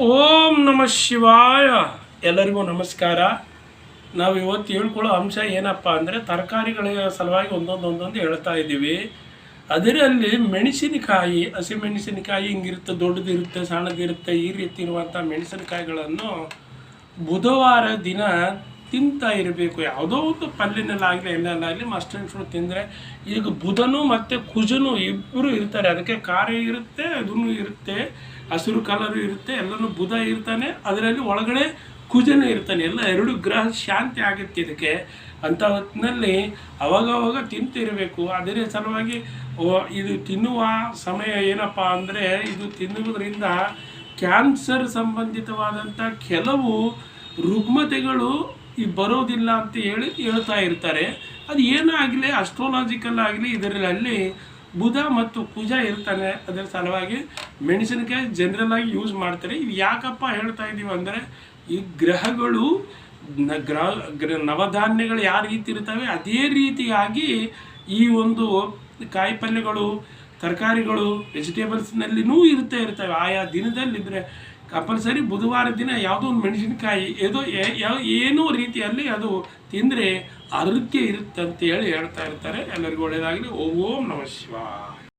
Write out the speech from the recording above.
ಓಂ ನಮ ಶಿವಾಯ. ಎಲ್ಲರಿಗೂ ನಮಸ್ಕಾರ. ನಾವು ಇವತ್ತು ಹೇಳ್ಕೊಳ್ಳೋ ಅಂಶ ಏನಪ್ಪ ಅಂದರೆ ತರಕಾರಿಗಳ ಸಲುವಾಗಿ ಒಂದೊಂದು ಒಂದೊಂದು ಹೇಳ್ತಾ ಇದ್ದೀವಿ. ಅದರಲ್ಲಿ ಮೆಣಸಿನಕಾಯಿ ಹಸಿಮೆಣಸಿನಕಾಯಿ ಹಿಂಗಿರುತ್ತೆ, ದೊಡ್ಡದಿರುತ್ತೆ, ಸಣ್ಣದಿರುತ್ತೆ, ಈ ರೀತಿ ಇರುವಂಥ ಮೆಣಸಿನಕಾಯಿಗಳನ್ನು ಬುಧವಾರ ದಿನ ತಿಂತಾ ಇರಬೇಕು. ಯಾವುದೋ ಒಂದು ಪಲ್ಯನಲ್ಲಾಗಲಿ ಮಸ್ಟರ್ಡ್ ಫ್ರೂಟ್ ತಿಂದರೆ ಈಗ ಬುಧನು ಮತ್ತು ಕುಜನು ಇಬ್ಬರು ಇರ್ತಾರೆ. ಅದಕ್ಕೆ ಖಾರ ಇರುತ್ತೆ, ಅದನ್ನು ಇರುತ್ತೆ, ಹಸಿರು ಕಲರು ಇರುತ್ತೆ, ಎಲ್ಲನೂ ಬುಧ ಇರ್ತಾನೆ. ಅದರಲ್ಲಿ ಒಳಗಡೆ ಕುಜನು ಇರ್ತಾನೆ. ಎಲ್ಲ ಎರಡು ಗ್ರಹ ಶಾಂತಿ ಆಗುತ್ತೆ ಇದಕ್ಕೆ. ಅಂಥ ಹೊತ್ತಿನಲ್ಲಿ ಅವಾಗವಾಗ ತಿಂತಿರಬೇಕು. ಅದರ ಸಲುವಾಗಿ ಇದು ತಿನ್ನುವ ಸಮಯ ಏನಪ್ಪ ಅಂದರೆ, ಇದು ತಿನ್ನುವುದರಿಂದ ಕ್ಯಾನ್ಸರ್ ಸಂಬಂಧಿತವಾದಂಥ ಕೆಲವು ರುಗ್ಮತೆಗಳು ಬರೋದಿಲ್ಲ ಅಂತ ಹೇಳಿ ಹೇಳ್ತಾ ಇರ್ತಾರೆ. ಅದು ಏನಾಗಲಿ ಅಸ್ಟ್ರೋಲಾಜಿಕಲ್ ಆಗಲಿ, ಇದರಲ್ಲಿ ಬುಧ ಮತ್ತು ಕುಜ ಇರ್ತಾನೆ. ಅದರ ಸಲುವಾಗಿ ಮೆಣಸಿನಕಾಯಿ ಜನರಲ್ ಆಗಿ ಯೂಸ್ ಮಾಡ್ತಾರೆ. ಇದು ಯಾಕಪ್ಪ ಹೇಳ್ತಾ ಇದ್ದೀವಿ ಅಂದರೆ, ಈ ಗ್ರಹಗಳು ಗ್ರಹ, ಗ್ರ, ನವಧಾನ್ಯಗಳು ಯಾವ ರೀತಿ ಇರ್ತವೆ ಅದೇ ರೀತಿಯಾಗಿ ಈ ಒಂದು ಕಾಯಿಪಲ್ಯಗಳು, ತರಕಾರಿಗಳು ವೆಜಿಟೇಬಲ್ಸ್ನಲ್ಲಿನೂ ಇರ್ತಾ ಇರ್ತವೆ. ಆಯಾ ದಿನದಲ್ಲಿದ್ದರೆ ಕಂಪಲ್ಸರಿ ಬುಧವಾರ ದಿನ ಯಾವುದೋ ಒಂದು ಮೆಣಸಿನಕಾಯಿ, ಏದೋ ಯಾವ- ಏನೋ ರೀತಿಯಲ್ಲಿ ಅದು ತಿಂದರೆ ಆರೋಗ್ಯ ಇರುತ್ತಂತೇಳಿ ಹೇಳಿ ಹೇಳ್ತಾ ಇರ್ತಾರೆ. ಎಲ್ಲರಿಗೂ ಒಳ್ಳೆಯದಾಗಲಿ. ಓಂ, ನಮಃ ಶಿವಾಯ.